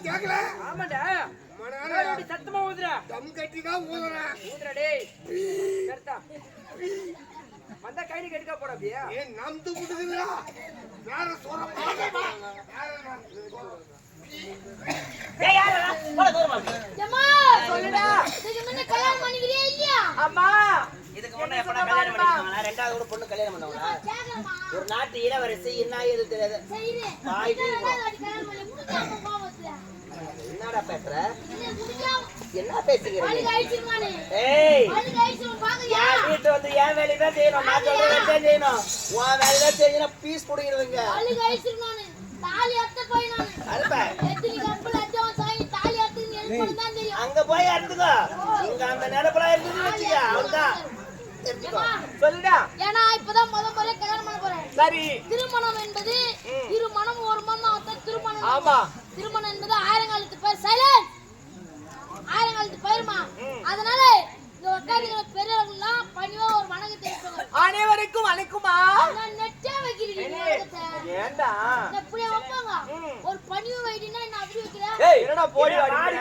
ஊதி கேக்கல? ஆமாடா. சத்தமா ஊதுற தம் கட்டி தான் ஊதுற ஊதுற டேய். கரெக்டா வந்தா கைனி கெடுக்க போற அப்படியே. ஏ நம்பு குடுதுடா வேற சொர பாக்கமா ஏய் யாரடா? போடா தூரமா. அம்மா சொல்லுடா. நீங்க முன்ன கல்யாணம் பண்ணுவீங்களா இல்லையா? அம்மா. இதுக்கு முன்ன எப்படா கல்யாணம் பண்ணிருக்காங்களா ரெண்டாவது கூட பொண்ணு கல்யாணம் பண்ணவங்களா. ஒரு நாட்டு இளவரசி என்ன தெரியாது. முடிஞ்சாம கோவத்துல. என்னடா பேசுற? என்ன பேசுகிறீங்க. ஏய்? என் வீட்டு வந்து என் வேலையை தான் செய்யணும்? நான் சொல்றதை தான் செய்யணும். உன் வேலையை தான் செய்யணும். பீஸ் குடிக்கிறதுங்க. அங்க போய் அறுத்துக்கோ. இங்க அந்த நிலப்பெல்லாம் இருக்குன்னு வச்சுக்க. அவன்தான் தெரிஞ்சுக்கோ. சொல்லுடா. ஏன்னா இப்பதான் முத முறையா கல்யாணம் பண்ண போறேன். சரி. திருமணம் என்பது இரு மனம் ஒரு மனம் அதான் திருமணம் ஆமா. திருமணம் என்பது ஆயிரங்காலத்து பேர் சைலண்ட் ஆயிரங்காலத்து பேருமா. அதனால இங்க உட்காந்துக்கிற பெரியவர்கள்லாம் பணிவா ஒரு வணக்கத்தை வைப்பாங்க அனைவருக்கும் நான் நெட்டே வைக்கிறீங்க இந்த. ஏண்டா? இப்படியே வைப்பாங்க? ஒரு பணிவு வைடினா என்ன அப்படி வைக்கிறேன் ஏய் என்னடா போடி பாடி வாடி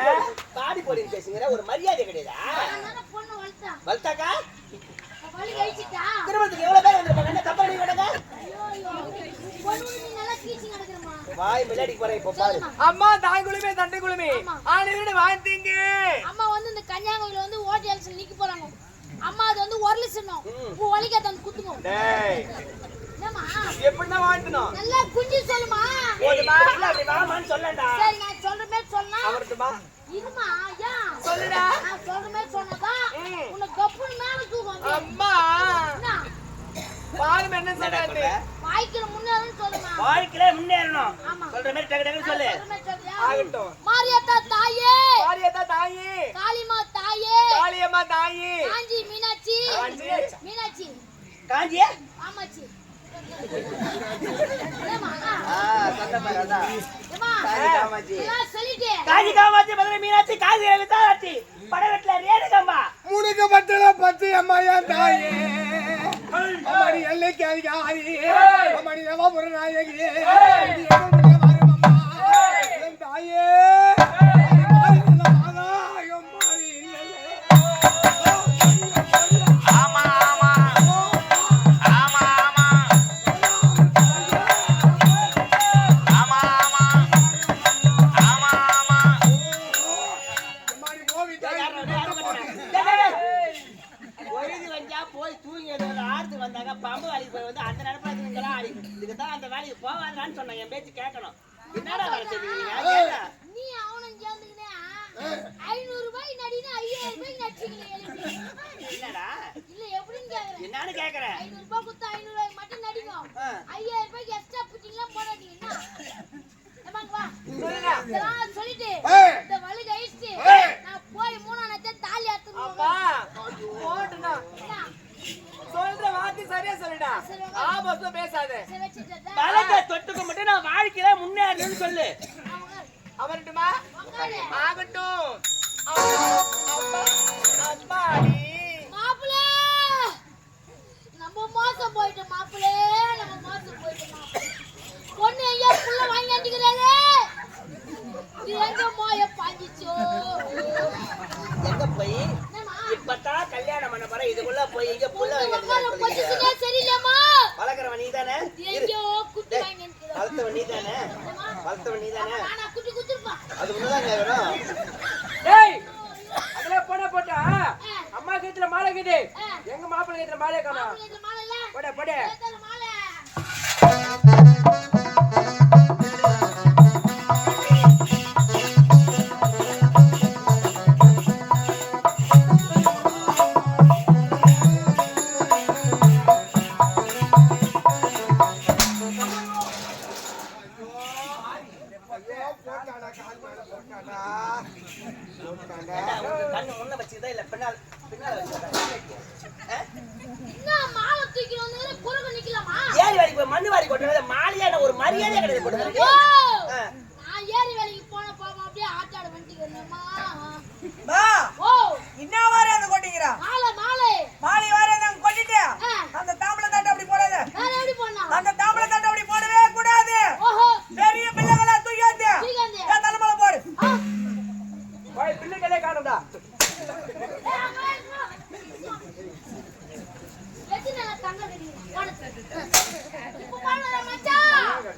பாடி போடி பேசுங்கிற ஒரு மரியாதை கிடையாதா? நான் பொண்ணு திருமணத்துக்கு எவ்வளவு பேர் வந்திருப்பாங்க? என்ன வாய் இப்ப பாரு. அம்மா தாய் குழுமே தண்டை குழுமே. அனைவரோட வாழ்த்தீங்க அம்மா வந்து இந்த கன்னியாகுமரியில வந்து ஓட்டு எலெக்ஷன் நிக்க போறாங்க. அம்மா அது வந்து ஒரு லட்சம் பூ வலிக்காத வந்து குத்துங்க டேய். எப்படிதான் வாழ்த்தணும் நல்லா குஞ்சு சொல்லுமா. சொல்லண்டா. சரி நான் சொல்ற மாதிரி சொன்னா. அவர்கிட்டமா இருமா ஐயா. சொல்லுடா. நான் சொல்ற மாதிரி சொன்னதான் ம். உன்னை கப்புன்னு மேல தூக்கும். அம்மா. பாருங்க என்ன சொல்றாரு சொல்ற? வாய்க்கிற முன்னேறன்னு சொல்லுமா? வாழ்க்கையில முன்னேறணும். சொல்ற மாதிரி டக்கு டக்குன்னு சொல்லு? ஆகட்டும். மாரியாத்தா தாயே. பாரியதா தாயி. காளிமா தாயே. காளியம்மா தாயி. காஞ்சி மீனாட்சி. காஞ்சி. மீனாட்சி. காஞ்சியா? ஆமாச்சி. காஞ்சி காமாட்சி மதுரை மீனாட்சி காஞ்சி வித்தாட்சி படவெட்டில ரேணுகம்மா முனுக்கு பத்தல பத்து அம்மாயா தாயே. அம்மாடி எல்லைக்கு அதிகாரி அம்மாடி நாயகி வந்தாங்க. பம்பு வேலைக்கு போய் வந்து அந்த நீங்களா ஆடி இதுக்கு தான் அந்த வேலைக்கு போவாதான்னு சொன்னாங்க என் பேச்சு கேட்கணும். என்னடா வேலை செஞ்சீங்க. நீ அவனும் சேர்ந்துக்கினே ஐநூறு ரூபாய் நடினா ஐயாயிரம் ரூபாய் நடிச்சிங்களே என்னடா? இல்ல எப்படின்னு கேக்குறேன். என்னன்னு கேக்குறேன்? ஐநூறு ரூபாய் கொடுத்தா ஐநூறு ரூபாய் மட்டும் நடிக்கும். ஐயாயிரம் ரூபாய்க்கு எக்ஸ்ட்ரா புட்டிங்களா சொல்லுடா. இதெல்லாம் சொல்லிட்டு. இந்த வலி கழிச்சிட்டு ஏய். நான் போய் மூணாம் தாலி அப்பா அத்துருவோம் வார்த்தை சரியா சொல்லுடா. ஆபத்து பேசாத. பழக்க தொட்டுக்க மட்டும் நான் வாழ்க்கையில முன்னேறணும்னு சொல்லு. அவர்கிட்டமா உட்காரு ஆகட்டும். அம்மா, அம்மா, அம்மாடி மாப்பிள நம்ம மோசம் போயிட்டு மாப்பிளே நம்ம மோசம் போயிட்டு மாப்பிள பொண்ணு ஐயா புள்ள வாங்கி அடிக்கிறாரு இது எங்க மோய பாஞ்சிச்சோ எங்க போய் என்னம்மா? இப்பதான் கல்யாணம் பண்ண போற இதுக்குள்ள போய் இங்க புள்ள பொண்ணு உட்கார வைக்கிறதுக்கு பொசிஷனே சரியில்லையாம்மா வளர்க்குறவன் நீ தானே இது எங்கேயோ குட்டி வாங்கி அடிக்கிறாரு வளர்த்தவன் நீ தானே வளர்த்தவன் நீ தானே நானா குட்டி குத்துருப்பா அது முன்னதான் கேட்கணும் டேய் அதுல போட போட்டா அம்மா கீத்துல மாலை கீது எங்க மாப்பிள்ளை கீத்துல மாலை காணோம் மாப்பிள்ளை மாலை இல்ல போட. வாரி கொட்டுறது மாலையான ஒரு மரியாதை கிடையாது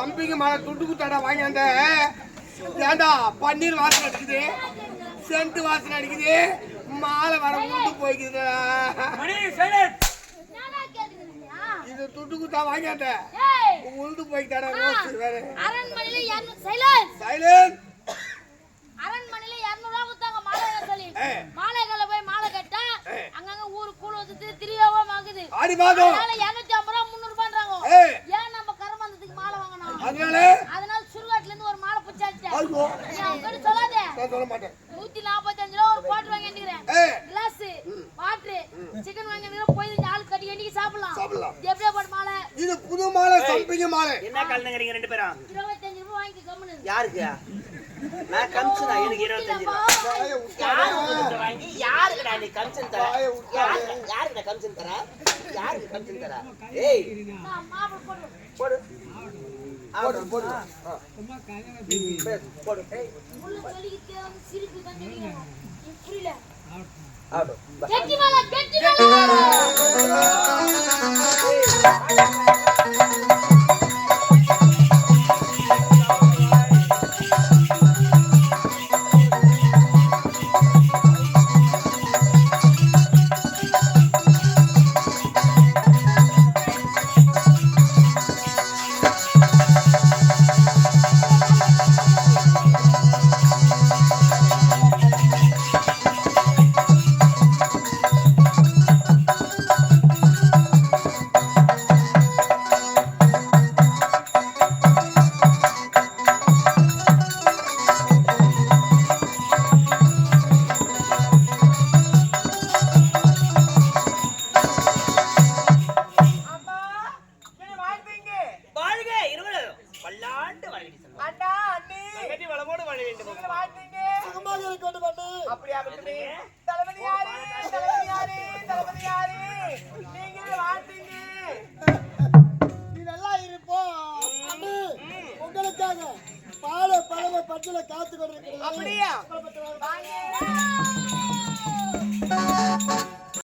சம்பிங்க மலை துட்டு குத்தாடா வாங்கி வந்த. ஏண்டா பன்னீர் வாசனை அடிக்குது. சென்ட் வாசனை அடிக்குது. மாலை வர உண்டு போய்க்குதுடா. கேக்குறீங்க இது துட்டு குத்தா வாங்கி வந்த. ஏய். உழுது போய்க்கிட்டாடா ரோஸ் வேற. அரண்மனையில இரநூறு சைலன்ஸ் சைலண்ட் அரண்மனையில இருநூறு ரூபா கொடுத்தாங்க மாலை சொல்லி. மாலைகளை போய் மாலை கட்டா. அங்கங்க ஊரு கூழ வந்து திரியாவா வாங்குது ஆடி மாதம் அதனால இருநூத்தி ஐம்பது ரூபா முந்நூறு ரூபான்றாங்க ஏய். ஏன் நம்ம கரமந்தத்துக்கு மாலை வாங்கணும் அதனால அதனால சுடுகாட்டுல இருந்து ஒரு மாலை பிடிச்சாச்சு ஐயோ நீ அவங்க சொல்லாதே நான் சொல்ல மாட்டேன். நூத்தி நாற்பத்தஞ்சு ரூபா ஒரு குவாட்டர் வாங்கி எண்ணிக்கிறேன். ஏய் கிளாஸ் வாட்டர் சிக்கன் வாங்கி எண்ணிக்கிறேன். போய் ஆள் கட்டி எண்ணிக்கி சாப்பிடலாம். சாப்பிடலாம். எப்படியா போட்ட மாலை? இது புது மாலை சம்பிங்க மாலை. என்ன கலந்துங்கிறீங்க ரெண்டு பேரும்? இருபத்தஞ்சு வாங்கி கம்முனு. யாருக்கு? நான் எனக்கு இருபத்தஞ்சு ரூபா. உங்ககிட்ட வாங்கி யாருக்குடா நீ கமிஷன் தர. யாருக்கு யாருக்கு கமிஷன் தர? யாருக்கு கமிஷன் தர? ஏய். போடு போடு, போடு. ஆ. பேசு, போடு உள்ள வலிக்கு தேவை சிரிப்பு தான் தெரியும் நீ புரியல. பா. கெட்டி மேல கெட்டி மேல